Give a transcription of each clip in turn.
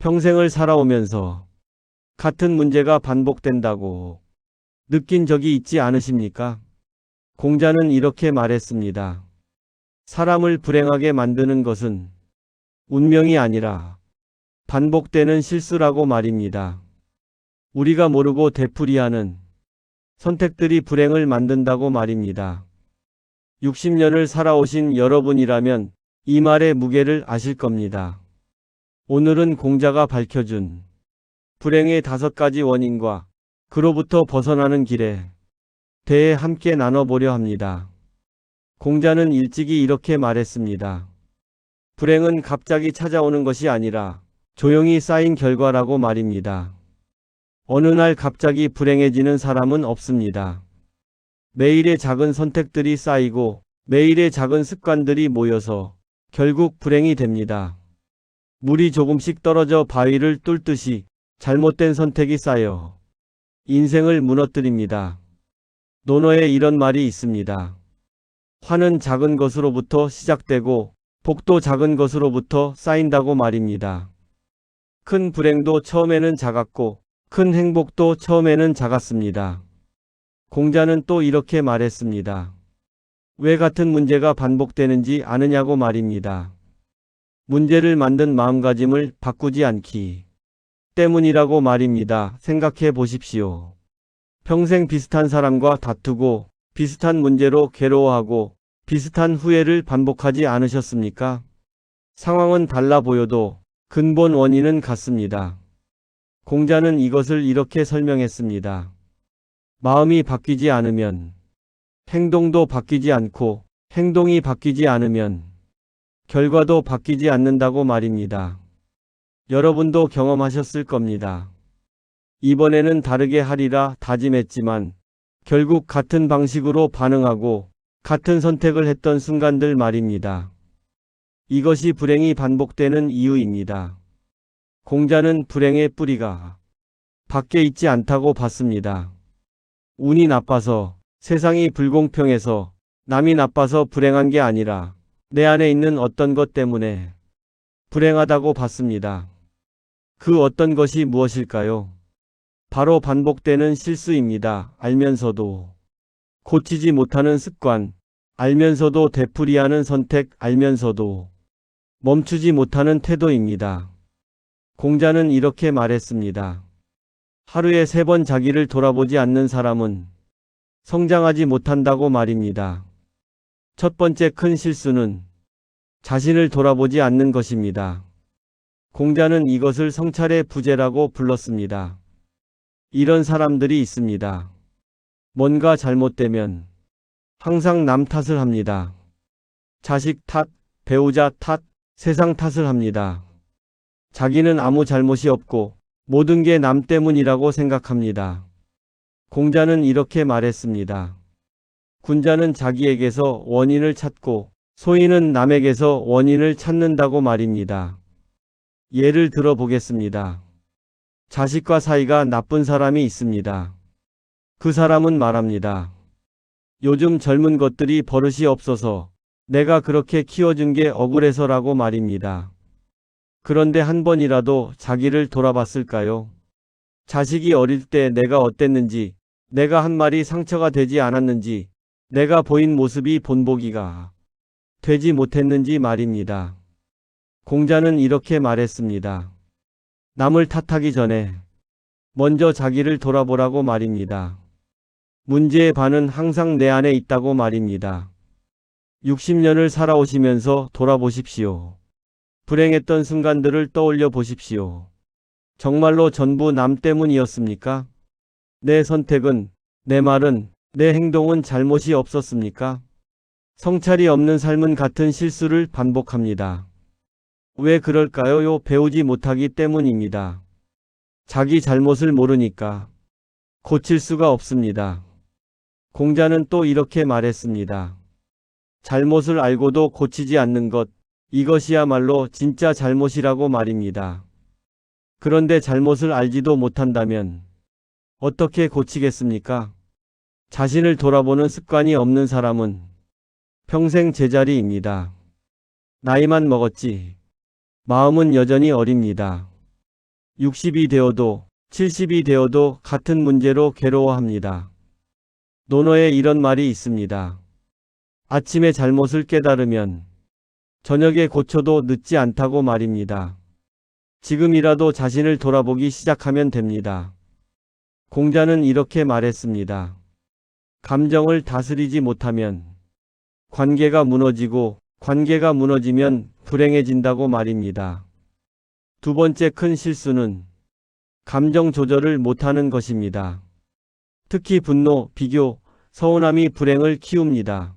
평생을 살아오면서 같은 문제가 반복된다고 느낀 적이 있지 않으십니까? 공자는 이렇게 말했습니다. 사람을 불행하게 만드는 것은 운명이 아니라 반복되는 실수라고 말입니다. 우리가 모르고 되풀이하는 선택들이 불행을 만든다고 말입니다. 60년을 살아오신 여러분이라면 이 말의 무게를 아실 겁니다. 오늘은 공자가 밝혀준 불행의 다섯 가지 원인과 그로부터 벗어나는 길에 대해 함께 나눠보려 합니다. 공자는 일찍이 이렇게 말했습니다. 불행은 갑자기 찾아오는 것이 아니라 조용히 쌓인 결과라고 말입니다. 어느 날 갑자기 불행해지는 사람은 없습니다. 매일의 작은 선택들이 쌓이고 매일의 작은 습관들이 모여서 결국 불행이 됩니다. 물이 조금씩 떨어져 바위를 뚫듯이 잘못된 선택이 쌓여 인생을 무너뜨립니다. 논어에 이런 말이 있습니다. 화는 작은 것으로부터 시작되고 복도 작은 것으로부터 쌓인다고 말입니다. 큰 불행도 처음에는 작았고 큰 행복도 처음에는 작았습니다. 공자는 또 이렇게 말했습니다. 왜 같은 문제가 반복되는지 아느냐고 말입니다. 문제를 만든 마음가짐을 바꾸지 않기 때문이라고 말입니다. 생각해 보십시오. 평생 비슷한 사람과 다투고 비슷한 문제로 괴로워하고 비슷한 후회를 반복하지 않으셨습니까? 상황은 달라 보여도 근본 원인은 같습니다. 공자는 이것을 이렇게 설명했습니다. 마음이 바뀌지 않으면 행동도 바뀌지 않고 행동이 바뀌지 않으면 결과도 바뀌지 않는다고 말입니다. 여러분도 경험하셨을 겁니다. 이번에는 다르게 하리라 다짐했지만 결국 같은 방식으로 반응하고 같은 선택을 했던 순간들 말입니다. 이것이 불행이 반복되는 이유입니다. 공자는 불행의 뿌리가 밖에 있지 않다고 봤습니다. 운이 나빠서 세상이 불공평해서 남이 나빠서 불행한 게 아니라 내 안에 있는 어떤 것 때문에 불행하다고 봤습니다. 그 어떤 것이 무엇일까요? 바로 반복되는 실수입니다. 알면서도 고치지 못하는 습관, 알면서도 되풀이하는 선택, 알면서도 멈추지 못하는 태도입니다. 공자는 이렇게 말했습니다. 하루에 세 번 자기를 돌아보지 않는 사람은 성장하지 못한다고 말입니다. 첫 번째 큰 실수는 자신을 돌아보지 않는 것입니다. 공자는 이것을 성찰의 부재라고 불렀습니다. 이런 사람들이 있습니다. 뭔가 잘못되면 항상 남 탓을 합니다. 자식 탓, 배우자 탓, 세상 탓을 합니다. 자기는 아무 잘못이 없고 모든 게 남 때문이라고 생각합니다. 공자는 이렇게 말했습니다. 군자는 자기에게서 원인을 찾고 소인은 남에게서 원인을 찾는다고 말입니다. 예를 들어 보겠습니다. 자식과 사이가 나쁜 사람이 있습니다. 그 사람은 말합니다. 요즘 젊은 것들이 버릇이 없어서 내가 그렇게 키워준 게 억울해서라고 말입니다. 그런데 한 번이라도 자기를 돌아봤을까요? 자식이 어릴 때 내가 어땠는지, 내가 한 말이 상처가 되지 않았는지, 내가 보인 모습이 본보기가 되지 못했는지 말입니다. 공자는 이렇게 말했습니다. 남을 탓하기 전에 먼저 자기를 돌아보라고 말입니다. 문제의 반은 항상 내 안에 있다고 말입니다. 60년을 살아오시면서 돌아보십시오. 불행했던 순간들을 떠올려 보십시오. 정말로 전부 남 때문이었습니까? 내 선택은, 내 말은, 내 행동은 잘못이 없었습니까? 성찰이 없는 삶은 같은 실수를 반복합니다. 왜 그럴까요? 요 배우지 못하기 때문입니다. 자기 잘못을 모르니까 고칠 수가 없습니다. 공자는 또 이렇게 말했습니다. 잘못을 알고도 고치지 않는 것, 이것이야말로 진짜 잘못이라고 말입니다. 그런데 잘못을 알지도 못한다면 어떻게 고치겠습니까? 자신을 돌아보는 습관이 없는 사람은 평생 제자리입니다. 나이만 먹었지. 마음은 여전히 어립니다. 60이 되어도 70이 되어도 같은 문제로 괴로워합니다. 논어에 이런 말이 있습니다. 아침에 잘못을 깨달으면 저녁에 고쳐도 늦지 않다고 말입니다. 지금이라도 자신을 돌아보기 시작하면 됩니다. 공자는 이렇게 말했습니다. 감정을 다스리지 못하면 관계가 무너지고 관계가 무너지면 불행해진다고 말입니다. 두 번째 큰 실수는 감정 조절을 못하는 것입니다. 특히 분노, 비교, 서운함이 불행을 키웁니다.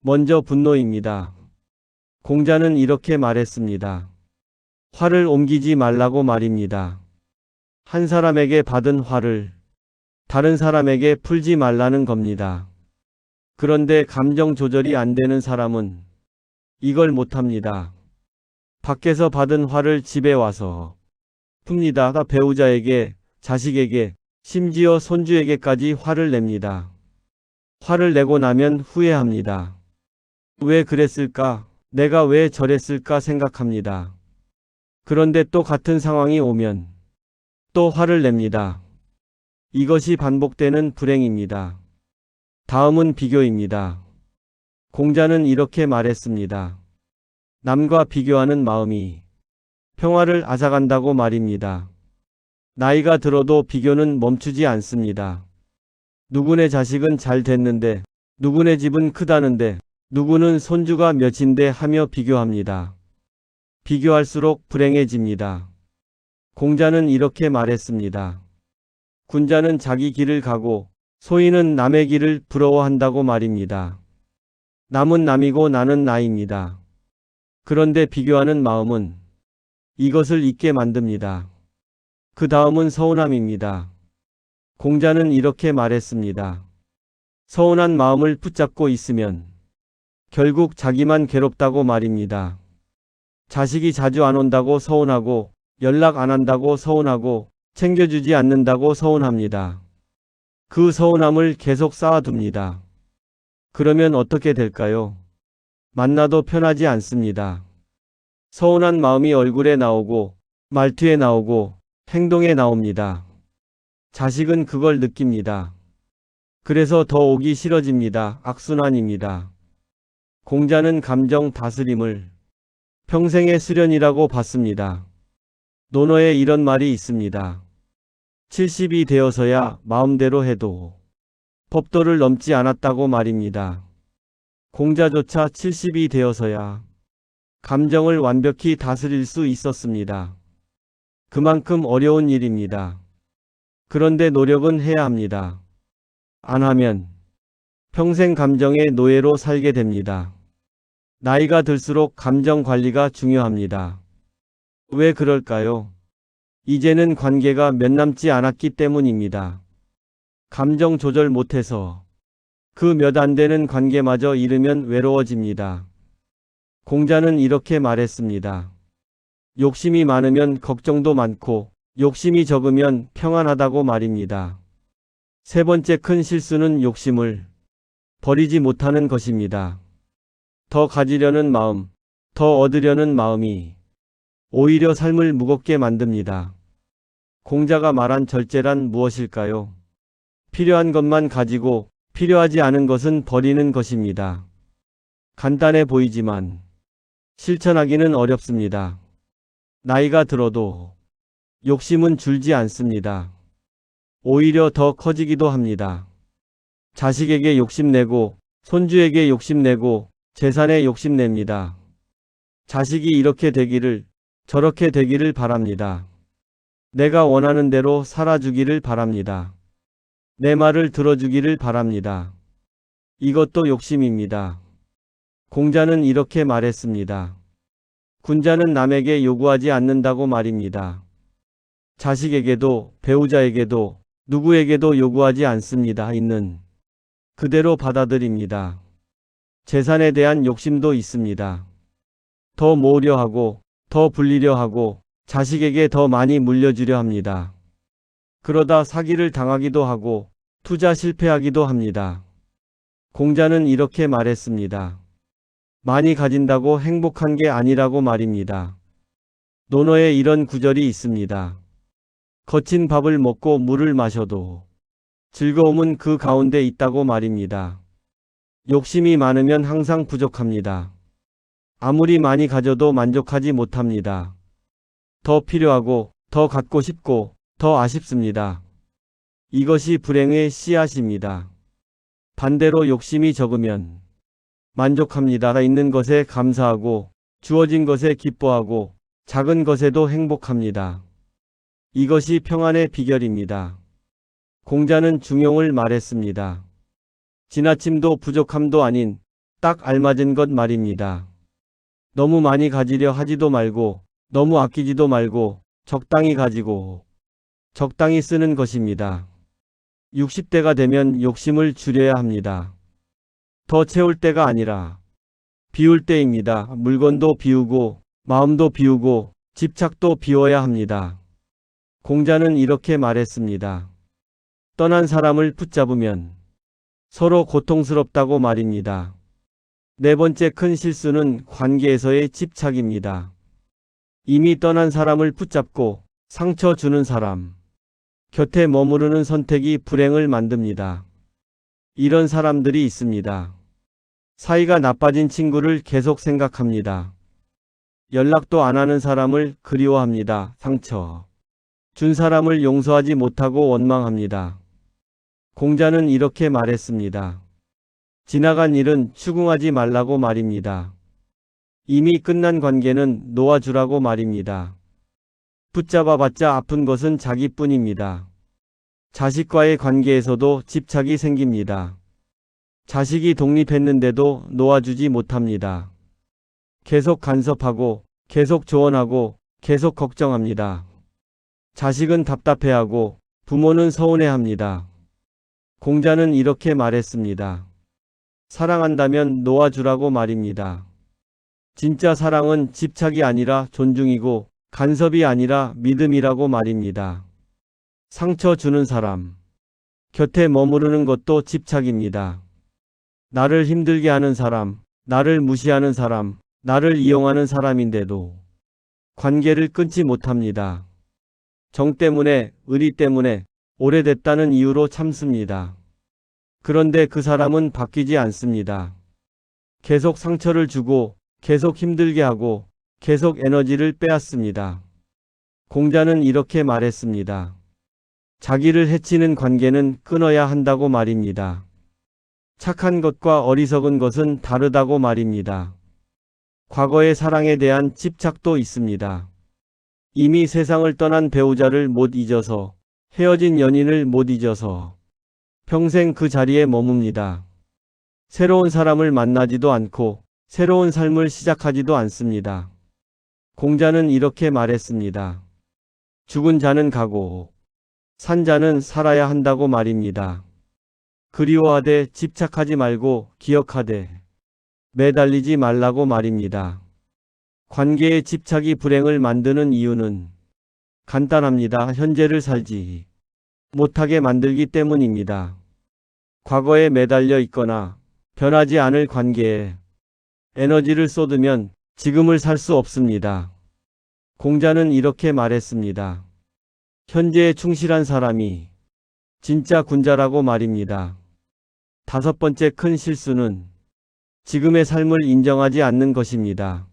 먼저 분노입니다. 공자는 이렇게 말했습니다. 화를 옮기지 말라고 말입니다. 한 사람에게 받은 화를 다른 사람에게 풀지 말라는 겁니다. 그런데 감정 조절이 안 되는 사람은 이걸 못합니다. 밖에서 받은 화를 집에 와서 풉니다. 배우자에게, 자식에게, 심지어 손주에게까지 화를 냅니다. 화를 내고 나면 후회합니다. 왜 그랬을까? 내가 왜 저랬을까 생각합니다. 그런데 또 같은 상황이 오면 또 화를 냅니다. 이것이 반복되는 불행입니다. 다음은 비교입니다. 공자는 이렇게 말했습니다. 남과 비교하는 마음이 평화를 앗아간다고 말입니다. 나이가 들어도 비교는 멈추지 않습니다. 누구네 자식은 잘 됐는데, 누구네 집은 크다는데, 누구는 손주가 몇인데 하며 비교합니다. 비교할수록 불행해집니다. 공자는 이렇게 말했습니다. 군자는 자기 길을 가고 소인은 남의 길을 부러워한다고 말입니다. 남은 남이고 나는 나입니다. 그런데 비교하는 마음은 이것을 잊게 만듭니다. 그 다음은 서운함입니다. 공자는 이렇게 말했습니다. 서운한 마음을 붙잡고 있으면 결국 자기만 괴롭다고 말입니다. 자식이 자주 안 온다고 서운하고 연락 안 한다고 서운하고 챙겨주지 않는다고 서운합니다. 그 서운함을 계속 쌓아둡니다. 그러면 어떻게 될까요? 만나도 편하지 않습니다. 서운한 마음이 얼굴에 나오고 말투에 나오고 행동에 나옵니다. 자식은 그걸 느낍니다. 그래서 더 오기 싫어집니다. 악순환입니다. 공자는 감정 다스림을 평생의 수련이라고 봤습니다. 논어에 이런 말이 있습니다. 70이 되어서야 마음대로 해도 법도를 넘지 않았다고 말입니다. 공자조차 70이 되어서야 감정을 완벽히 다스릴 수 있었습니다. 그만큼 어려운 일입니다. 그런데 노력은 해야 합니다. 안 하면 평생 감정의 노예로 살게 됩니다. 나이가 들수록 감정 관리가 중요합니다. 왜 그럴까요? 이제는 관계가 몇 남지 않았기 때문입니다. 감정 조절 못해서 그 몇 안 되는 관계마저 잃으면 외로워집니다. 공자는 이렇게 말했습니다. 욕심이 많으면 걱정도 많고 욕심이 적으면 평안하다고 말입니다. 세 번째 큰 실수는 욕심을 버리지 못하는 것입니다. 더 가지려는 마음, 더 얻으려는 마음이 오히려 삶을 무겁게 만듭니다. 공자가 말한 절제란 무엇일까요? 필요한 것만 가지고 필요하지 않은 것은 버리는 것입니다. 간단해 보이지만 실천하기는 어렵습니다. 나이가 들어도 욕심은 줄지 않습니다. 오히려 더 커지기도 합니다. 자식에게 욕심내고 손주에게 욕심내고 재산에 욕심냅니다. 자식이 이렇게 되기를 저렇게 되기를 바랍니다. 내가 원하는 대로 살아주기를 바랍니다. 내 말을 들어주기를 바랍니다. 이것도 욕심입니다. 공자는 이렇게 말했습니다. 군자는 남에게 요구하지 않는다고 말입니다. 자식에게도 배우자에게도 누구에게도 요구하지 않습니다. 있는 그대로 받아들입니다. 재산에 대한 욕심도 있습니다. 더 모으려 하고 더 불리려 하고 자식에게 더 많이 물려주려 합니다. 그러다 사기를 당하기도 하고 투자 실패하기도 합니다. 공자는 이렇게 말했습니다. 많이 가진다고 행복한 게 아니라고 말입니다. 논어에 이런 구절이 있습니다. 거친 밥을 먹고 물을 마셔도 즐거움은 그 가운데 있다고 말입니다. 욕심이 많으면 항상 부족합니다. 아무리 많이 가져도 만족하지 못합니다. 더 필요하고, 더 갖고 싶고, 더 아쉽습니다. 이것이 불행의 씨앗입니다. 반대로 욕심이 적으면 만족합니다. 있는 것에 감사하고, 주어진 것에 기뻐하고, 작은 것에도 행복합니다. 이것이 평안의 비결입니다. 공자는 중용을 말했습니다. 지나침도 부족함도 아닌 딱 알맞은 것 말입니다. 너무 많이 가지려 하지도 말고 너무 아끼지도 말고 적당히 가지고 적당히 쓰는 것입니다. 60대가 되면 욕심을 줄여야 합니다. 더 채울 때가 아니라 비울 때입니다. 물건도 비우고 마음도 비우고 집착도 비워야 합니다. 공자는 이렇게 말했습니다. 떠난 사람을 붙잡으면 서로 고통스럽다고 말입니다. 네 번째 큰 실수는 관계에서의 집착입니다. 이미 떠난 사람을 붙잡고 상처 주는 사람, 곁에 머무르는 선택이 불행을 만듭니다. 이런 사람들이 있습니다. 사이가 나빠진 친구를 계속 생각합니다. 연락도 안 하는 사람을 그리워합니다. 상처. 준 사람을 용서하지 못하고 원망합니다. 공자는 이렇게 말했습니다. 지나간 일은 추궁하지 말라고 말입니다. 이미 끝난 관계는 놓아주라고 말입니다. 붙잡아봤자 아픈 것은 자기뿐입니다. 자식과의 관계에서도 집착이 생깁니다. 자식이 독립했는데도 놓아주지 못합니다. 계속 간섭하고, 계속 조언하고, 계속 걱정합니다. 자식은 답답해하고, 부모는 서운해합니다. 공자는 이렇게 말했습니다. 사랑한다면 놓아주라고 말입니다. 진짜 사랑은 집착이 아니라 존중이고 간섭이 아니라 믿음이라고 말입니다. 상처 주는 사람. 곁에 머무르는 것도 집착입니다. 나를 힘들게 하는 사람, 나를 무시하는 사람, 나를 이용하는 사람인데도 관계를 끊지 못합니다. 정 때문에, 의리 때문에, 오래됐다는 이유로 참습니다. 그런데 그 사람은 바뀌지 않습니다. 계속 상처를 주고 계속 힘들게 하고 계속 에너지를 빼앗습니다. 공자는 이렇게 말했습니다. 자기를 해치는 관계는 끊어야 한다고 말입니다. 착한 것과 어리석은 것은 다르다고 말입니다. 과거의 사랑에 대한 집착도 있습니다. 이미 세상을 떠난 배우자를 못 잊어서 헤어진 연인을 못 잊어서 평생 그 자리에 머뭅니다. 새로운 사람을 만나지도 않고 새로운 삶을 시작하지도 않습니다. 공자는 이렇게 말했습니다. 죽은 자는 가고 산 자는 살아야 한다고 말입니다. 그리워하되 집착하지 말고 기억하되 매달리지 말라고 말입니다. 관계의 집착이 불행을 만드는 이유는 간단합니다. 현재를 살지 못하게 만들기 때문입니다. 과거에 매달려 있거나 변하지 않을 관계에 에너지를 쏟으면 지금을 살 수 없습니다. 공자는 이렇게 말했습니다. 현재에 충실한 사람이 진짜 군자라고 말입니다. 다섯 번째 큰 실수는 지금의 삶을 인정하지 않는 것입니다.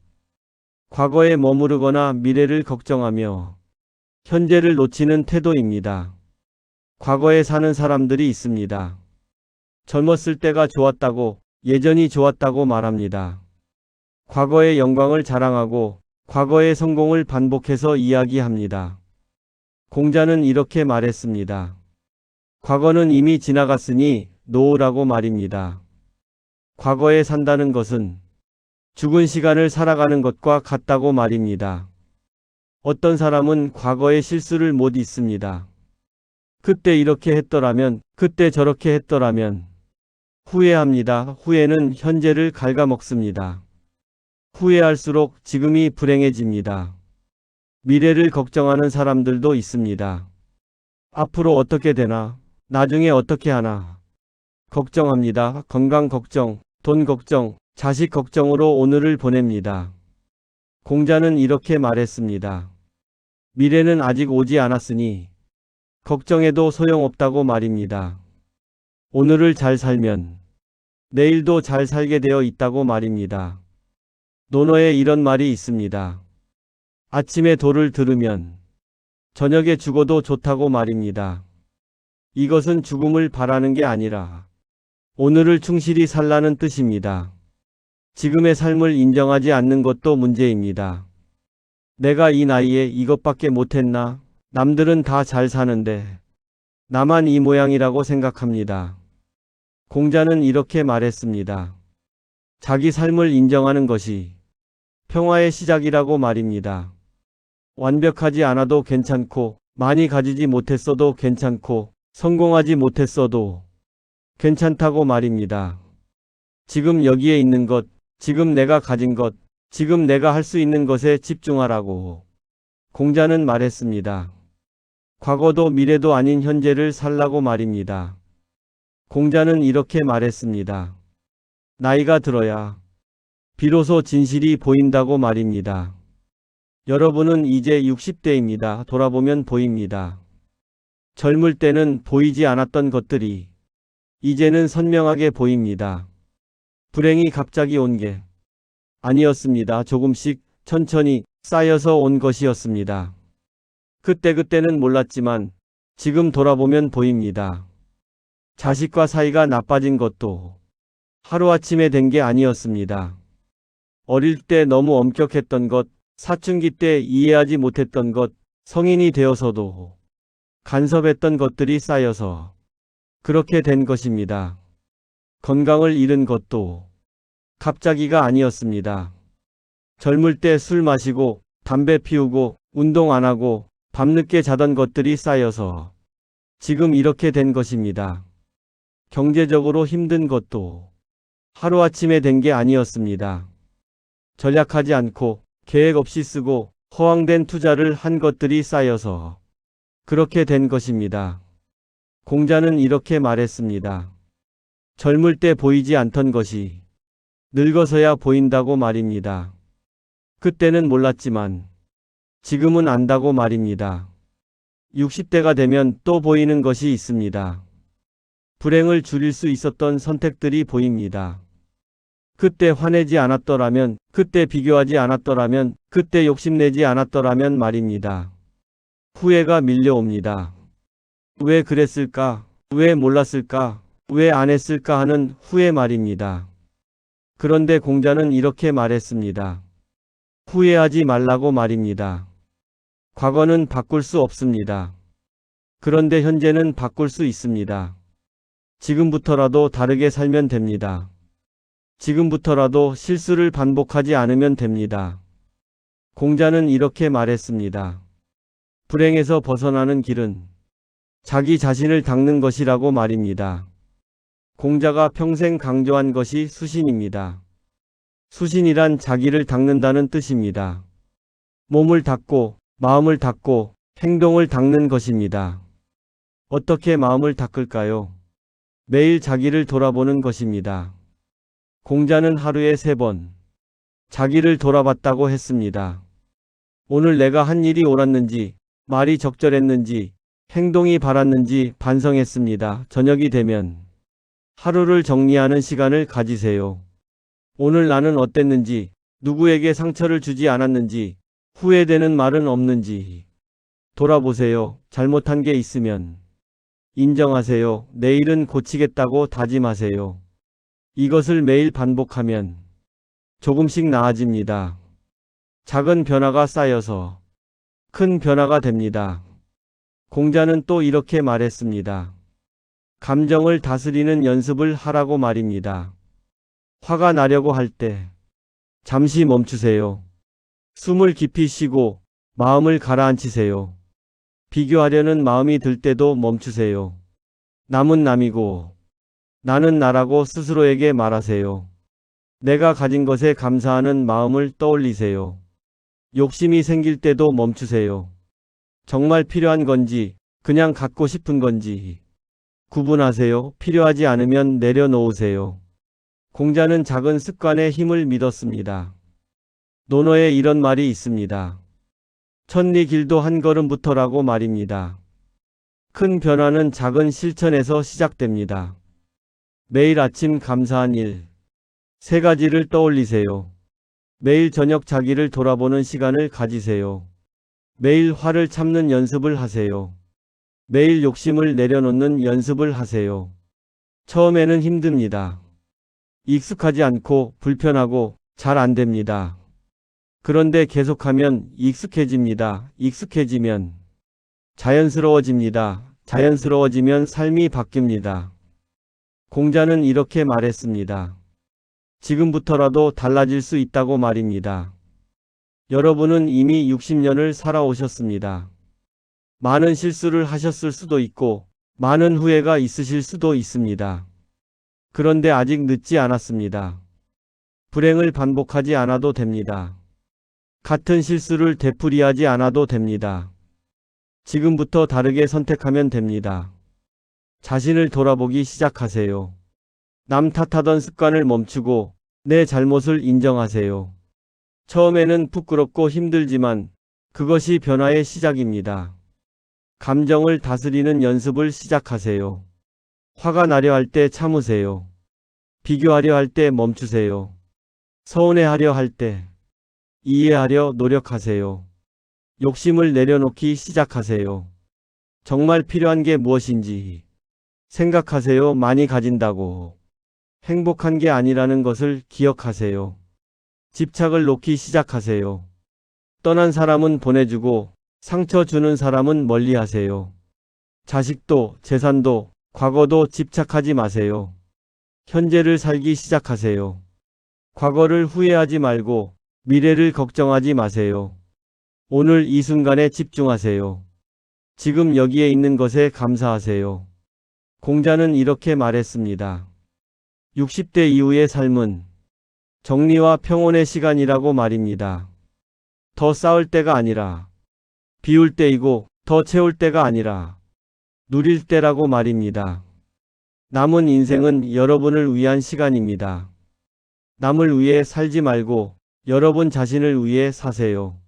과거에 머무르거나 미래를 걱정하며 현재를 놓치는 태도입니다. 과거에 사는 사람들이 있습니다. 젊었을 때가 좋았다고, 예전이 좋았다고 말합니다. 과거의 영광을 자랑하고, 과거의 성공을 반복해서 이야기합니다. 공자는 이렇게 말했습니다. 과거는 이미 지나갔으니 놓으라고 말입니다. 과거에 산다는 것은 죽은 시간을 살아가는 것과 같다고 말입니다. 어떤 사람은 과거의 실수를 못 잊습니다. 그때 이렇게 했더라면, 그때 저렇게 했더라면, 후회합니다. 후회는 현재를 갉아먹습니다. 후회할수록 지금이 불행해집니다. 미래를 걱정하는 사람들도 있습니다. 앞으로 어떻게 되나, 나중에 어떻게 하나. 걱정합니다. 건강 걱정, 돈 걱정, 자식 걱정으로 오늘을 보냅니다. 공자는 이렇게 말했습니다. 미래는 아직 오지 않았으니 걱정해도 소용없다고 말입니다. 오늘을 잘 살면 내일도 잘 살게 되어 있다고 말입니다. 논어에 이런 말이 있습니다. 아침에 도를 들으면 저녁에 죽어도 좋다고 말입니다. 이것은 죽음을 바라는 게 아니라 오늘을 충실히 살라는 뜻입니다. 지금의 삶을 인정하지 않는 것도 문제입니다. 내가 이 나이에 이것밖에 못했나? 남들은 다 잘 사는데 나만 이 모양이라고 생각합니다. 공자는 이렇게 말했습니다. 자기 삶을 인정하는 것이 평화의 시작이라고 말입니다. 완벽하지 않아도 괜찮고, 많이 가지지 못했어도 괜찮고, 성공하지 못했어도 괜찮다고 말입니다. 지금 여기에 있는 것, 지금 내가 가진 것, 지금 내가 할 수 있는 것에 집중하라고 공자는 말했습니다. 과거도 미래도 아닌 현재를 살라고 말입니다. 공자는 이렇게 말했습니다. 나이가 들어야 비로소 진실이 보인다고 말입니다. 여러분은 이제 60대입니다. 돌아보면 보입니다. 젊을 때는 보이지 않았던 것들이 이제는 선명하게 보입니다. 불행이 갑자기 온 게 아니었습니다. 조금씩 천천히 쌓여서 온 것이었습니다. 그때그때는 몰랐지만 지금 돌아보면 보입니다. 자식과 사이가 나빠진 것도 하루아침에 된 게 아니었습니다. 어릴 때 너무 엄격했던 것, 사춘기 때 이해하지 못했던 것, 성인이 되어서도 간섭했던 것들이 쌓여서 그렇게 된 것입니다. 건강을 잃은 것도 갑자기가 아니었습니다. 젊을 때 술 마시고 담배 피우고 운동 안 하고 밤늦게 자던 것들이 쌓여서 지금 이렇게 된 것입니다. 경제적으로 힘든 것도 하루아침에 된 게 아니었습니다. 전략하지 않고 계획 없이 쓰고 허황된 투자를 한 것들이 쌓여서 그렇게 된 것입니다. 공자는 이렇게 말했습니다. 젊을 때 보이지 않던 것이 늙어서야 보인다고 말입니다. 그때는 몰랐지만 지금은 안다고 말입니다. 60대가 되면 또 보이는 것이 있습니다. 불행을 줄일 수 있었던 선택들이 보입니다. 그때 화내지 않았더라면, 그때 비교하지 않았더라면, 그때 욕심내지 않았더라면 말입니다. 후회가 밀려옵니다. 왜 그랬을까? 왜 몰랐을까? 왜 안 했을까 하는 후회 말입니다. 그런데 공자는 이렇게 말했습니다. 후회하지 말라고 말입니다. 과거는 바꿀 수 없습니다. 그런데 현재는 바꿀 수 있습니다. 지금부터라도 다르게 살면 됩니다. 지금부터라도 실수를 반복하지 않으면 됩니다. 공자는 이렇게 말했습니다. 불행에서 벗어나는 길은 자기 자신을 닦는 것이라고 말입니다. 공자가 평생 강조한 것이 수신입니다. 수신이란 자기를 닦는다는 뜻입니다. 몸을 닦고 마음을 닦고 행동을 닦는 것입니다. 어떻게 마음을 닦을까요? 매일 자기를 돌아보는 것입니다. 공자는 하루에 세 번 자기를 돌아봤다고 했습니다. 오늘 내가 한 일이 옳았는지, 말이 적절했는지, 행동이 바랐는지 반성했습니다. 저녁이 되면 하루를 정리하는 시간을 가지세요. 오늘 나는 어땠는지, 누구에게 상처를 주지 않았는지, 후회되는 말은 없는지 돌아보세요. 잘못한 게 있으면 인정하세요. 내일은 고치겠다고 다짐하세요. 이것을 매일 반복하면 조금씩 나아집니다. 작은 변화가 쌓여서 큰 변화가 됩니다. 공자는 또 이렇게 말했습니다. 감정을 다스리는 연습을 하라고 말입니다. 화가 나려고 할 때 잠시 멈추세요. 숨을 깊이 쉬고 마음을 가라앉히세요. 비교하려는 마음이 들 때도 멈추세요. 남은 남이고 나는 나라고 스스로에게 말하세요. 내가 가진 것에 감사하는 마음을 떠올리세요. 욕심이 생길 때도 멈추세요. 정말 필요한 건지 그냥 갖고 싶은 건지 구분하세요. 필요하지 않으면 내려놓으세요. 공자는 작은 습관의 힘을 믿었습니다. 논어에 이런 말이 있습니다. 천리 길도 한 걸음부터라고 말입니다. 큰 변화는 작은 실천에서 시작됩니다. 매일 아침 감사한 일. 세 가지를 떠올리세요. 매일 저녁 자기를 돌아보는 시간을 가지세요. 매일 화를 참는 연습을 하세요. 매일 욕심을 내려놓는 연습을 하세요. 처음에는 힘듭니다. 익숙하지 않고 불편하고 잘 안 됩니다. 그런데 계속하면 익숙해집니다. 익숙해지면 자연스러워집니다. 자연스러워지면 삶이 바뀝니다. 공자는 이렇게 말했습니다. 지금부터라도 달라질 수 있다고 말입니다. 여러분은 이미 60년을 살아오셨습니다. 많은 실수를 하셨을 수도 있고, 많은 후회가 있으실 수도 있습니다. 그런데 아직 늦지 않았습니다. 불행을 반복하지 않아도 됩니다. 같은 실수를 되풀이하지 않아도 됩니다. 지금부터 다르게 선택하면 됩니다. 자신을 돌아보기 시작하세요. 남 탓하던 습관을 멈추고 내 잘못을 인정하세요. 처음에는 부끄럽고 힘들지만 그것이 변화의 시작입니다. 감정을 다스리는 연습을 시작하세요. 화가 나려 할 때 참으세요. 비교하려 할 때 멈추세요. 서운해하려 할 때 이해하려 노력하세요. 욕심을 내려놓기 시작하세요. 정말 필요한 게 무엇인지 생각하세요. 많이 가진다고. 행복한 게 아니라는 것을 기억하세요. 집착을 놓기 시작하세요. 떠난 사람은 보내주고 상처 주는 사람은 멀리 하세요. 자식도 재산도 과거도 집착하지 마세요. 현재를 살기 시작하세요. 과거를 후회하지 말고 미래를 걱정하지 마세요. 오늘 이 순간에 집중하세요. 지금 여기에 있는 것에 감사하세요. 공자는 이렇게 말했습니다. 60대 이후의 삶은 정리와 평온의 시간이라고 말입니다. 더 싸울 때가 아니라 비울 때이고 더 채울 때가 아니라 누릴 때라고 말입니다. 남은 인생은 여러분을 위한 시간입니다. 남을 위해 살지 말고 여러분 자신을 위해 사세요.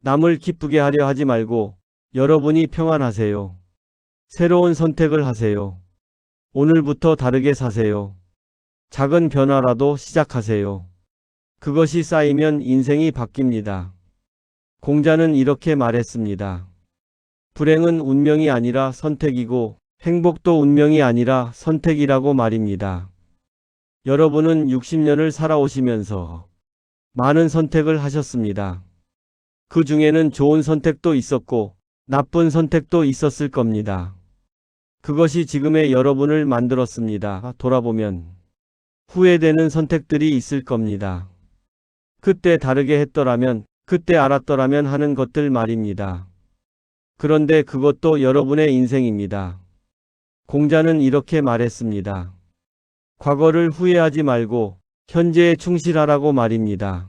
남을 기쁘게 하려 하지 말고 여러분이 평안하세요. 새로운 선택을 하세요. 오늘부터 다르게 사세요. 작은 변화라도 시작하세요. 그것이 쌓이면 인생이 바뀝니다. 공자는 이렇게 말했습니다. 불행은 운명이 아니라 선택이고 행복도 운명이 아니라 선택이라고 말입니다. 여러분은 60년을 살아오시면서 많은 선택을 하셨습니다. 그 중에는 좋은 선택도 있었고 나쁜 선택도 있었을 겁니다. 그것이 지금의 여러분을 만들었습니다. 돌아보면 후회되는 선택들이 있을 겁니다. 그때 다르게 했더라면, 그때 알았더라면 하는 것들 말입니다. 그런데 그것도 여러분의 인생입니다. 공자는 이렇게 말했습니다. 과거를 후회하지 말고 현재에 충실하라고 말입니다.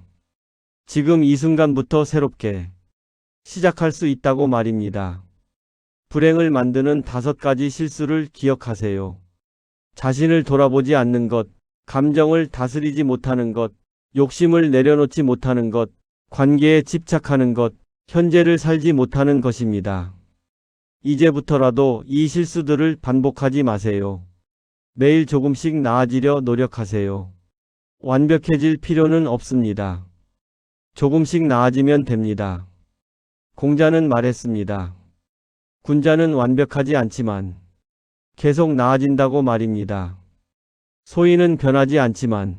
지금 이 순간부터 새롭게 시작할 수 있다고 말입니다. 불행을 만드는 다섯 가지 실수를 기억하세요. 자신을 돌아보지 않는 것, 감정을 다스리지 못하는 것, 욕심을 내려놓지 못하는 것, 관계에 집착하는 것, 현재를 살지 못하는 것입니다. 이제부터라도 이 실수들을 반복하지 마세요. 매일 조금씩 나아지려 노력하세요. 완벽해질 필요는 없습니다. 조금씩 나아지면 됩니다. 공자는 말했습니다. 군자는 완벽하지 않지만 계속 나아진다고 말입니다. 소인은 변하지 않지만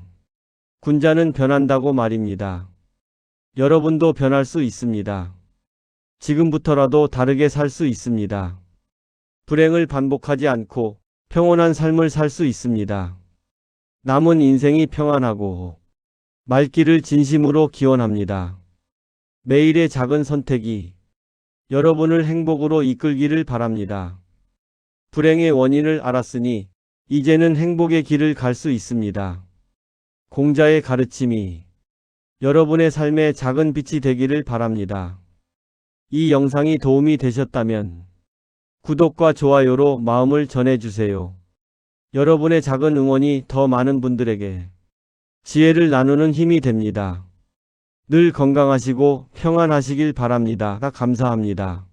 군자는 변한다고 말입니다. 여러분도 변할 수 있습니다. 지금부터라도 다르게 살 수 있습니다. 불행을 반복하지 않고 평온한 삶을 살 수 있습니다. 남은 인생이 평안하고 말기를 진심으로 기원합니다. 매일의 작은 선택이 여러분을 행복으로 이끌기를 바랍니다. 불행의 원인을 알았으니 이제는 행복의 길을 갈 수 있습니다. 공자의 가르침이 여러분의 삶에 작은 빛이 되기를 바랍니다. 이 영상이 도움이 되셨다면 구독과 좋아요로 마음을 전해주세요. 여러분의 작은 응원이 더 많은 분들에게 지혜를 나누는 힘이 됩니다. 늘 건강하시고 평안하시길 바랍니다. 감사합니다.